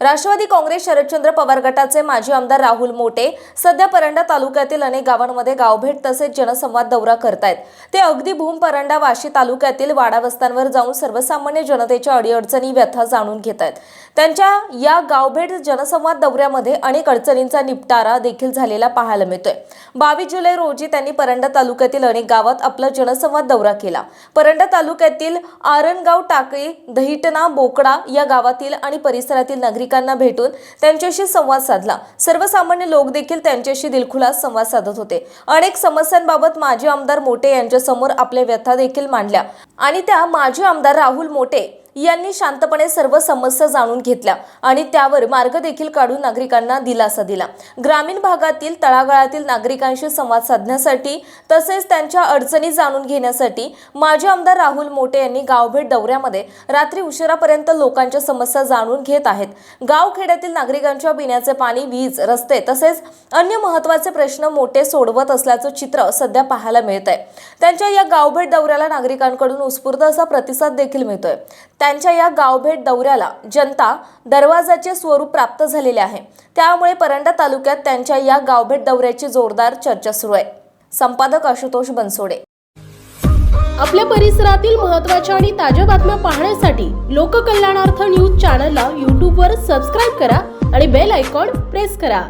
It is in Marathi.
राष्ट्रवादी काँग्रेस शरदचंद्र पवार गटाचे माजी आमदार राहुल मोटे सध्या परंडा तालुक्यातील अनेक गावांमध्ये गावभेट तसेच जनसंवाद दौरा करतायत. ते अगदी भूम परंडा वाशी तालुक्यातील वाडावस्तांवर जाऊन सर्वसामान्य जनतेच्या अडीअडचणी व्यथा जाणून घेत आहेत त्यांच्या या गावभेट जनसंवाद दौऱ्यामध्ये अनेक अडचणींचा निपटारा देखील झालेला पाहायला मिळतोय. बावीस जुलै रोजी त्यांनी परंडा तालुक्यातील अनेक गावात आपला जनसंवाद दौरा केला. परंडा तालुक्यातील आरणगाव टाकळी दहिटणा बोकडा या गावातील आणि परिसरातील नागरिक नागरिकांना भेटून त्यांच्याशी संवाद साधला. सर्वसामान्य लोक देखील त्यांच्याशी दिलखुलास संवाद साधत होते. अनेक समस्यांबाबत माजी आमदार मोटे यांच्यासमोर आपल्या व्यथा देखील मांडल्या. आणि त्या माजी आमदार राहुल मोटे यांनी शांतपणे सर्व समस्या जाणून घेतल्या आणि त्यावर मार्ग देखील काढून नागरिकांना दिलासा दिला. ग्रामीण भागातील तळागाळातील नागरिकांशी संवाद साधण्यासाठी तसेच त्यांच्या अडचणी जाणून घेण्यासाठी माजी आमदार राहुल मोटे यांनी गावभेट दौऱ्यामध्ये रात्री उशिरापर्यंत लोकांच्या समस्या जाणून घेत आहेत. गावखेड्यातील नागरिकांच्या पिण्याचे पाणी वीज रस्ते तसेच अन्य महत्त्वाचे प्रश्न मोठे सोडवत असल्याचं चित्र सध्या पाहायला मिळत आहे त्यांच्या या गावभेट दौऱ्याला नागरिकांकडून उत्स्फूर्त असा प्रतिसाद देखील मिळतोय. त्यांच्या या गावभेट दौऱ्याला जनता दरवाजाचे स्वरूप प्राप्त झालेले आहे. त्यामुळे परंडा तालुक्यात त्यांच्या या गावभेट दौऱ्याची जोरदार चर्चा सुरू आहे. संपादक आशुतोष बनसोडे. आपल्या परिसरातील महत्त्वाच्या आणि ताज्या बातम्या पाहण्यासाठी लोककल्याणार्थ न्यूज चॅनलला यूट्यूबवर सबस्क्राईब करा आणि बेल आयकॉन प्रेस करा.